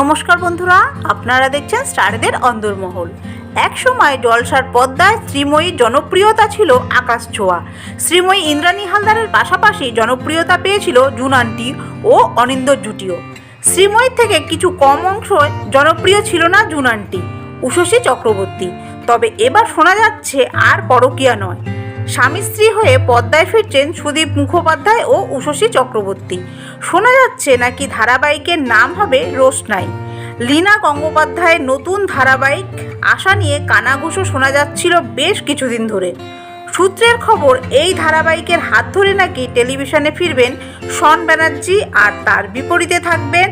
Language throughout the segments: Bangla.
নমস্কার বন্ধুরা, আপনারা দেখছেন স্টারদের অন্দরমহল। এক সময় জলসার পদ্মায় শ্রীময়ীর জনপ্রিয়তা ছিল আকাশ ছোঁয়া। শ্রীময়ী ইন্দ্রাণী হালদারের পাশাপাশি জনপ্রিয়তা পেয়েছিল জুনান্টি ও অনিন্দ জুটিও। শ্রীময়ীর থেকে কিছু কম অংশ জনপ্রিয় ছিল না জুনান্টি উষসী চক্রবর্তী। তবে এবার শোনা যাচ্ছে আর পরকীয়া নয়। স্বামী স্ত্রী হয়ে পদ্মায় ফিরছেন সুদীপ মুখোপাধ্যায় ও উষসী চক্রবর্তী। শোনা যাচ্ছে নাকি ধারাবাহিকের নাম হবে রোশনাই। লীনা গঙ্গোপাধ্যায়ের নতুন ধারাবাহিক আশা নিয়ে কানাঘুষো শোনা যাচ্ছিল বেশ কিছুদিন ধরে। সূত্রের খবর, এই ধারাবাহিকের হাত ধরে নাকি টেলিভিশনে ফিরবেন শন ব্যানার্জি আর তার বিপরীতে থাকবেন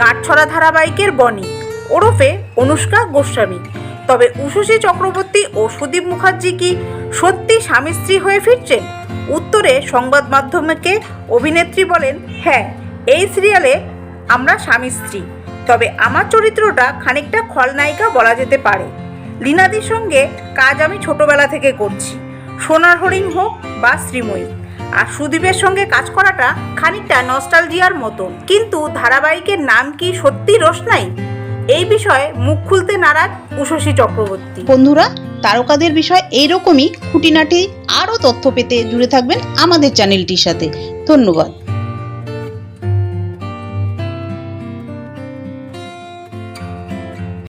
গাঁটছড়া ধারাবাহিকের বনি। ওরফে অনুষ্কা গোস্বামী। তবে উষসী চক্রবর্তী ও সুদীপ মুখার্জি কি সত্যি স্বামী স্ত্রী হয়ে ফিরছেন? উত্তরে সংবাদ মাধ্যমকে অভিনেত্রী বলেন হ্যাঁ এই সিরিয়ালে আমরা স্বামী স্ত্রী। তবে আমার চরিত্রটা খানিকটা খলনায়িকা বলা যেতে পারে। লীনাদির সঙ্গে কাজ আমি ছোটবেলা থেকে করছি। সোনার হরিণ হোক বা শ্রীময়ী। আর সুদীপের সঙ্গে কাজ করাটা খানিকটা নস্টালজিয়ার মতন। কিন্তু ধারাবাহিকের নাম কি সত্যি রোশনাই? এই বিষয়ে মুখ খুলতে নারাজ উষসী চক্রবর্তী। বন্ধুরা, তারকাদের বিষয়ে এইরকমই খুঁটিনাটি আরও তথ্য পেতে জুড়ে থাকবেন আমাদের চ্যানেলটির সাথে। ধন্যবাদ।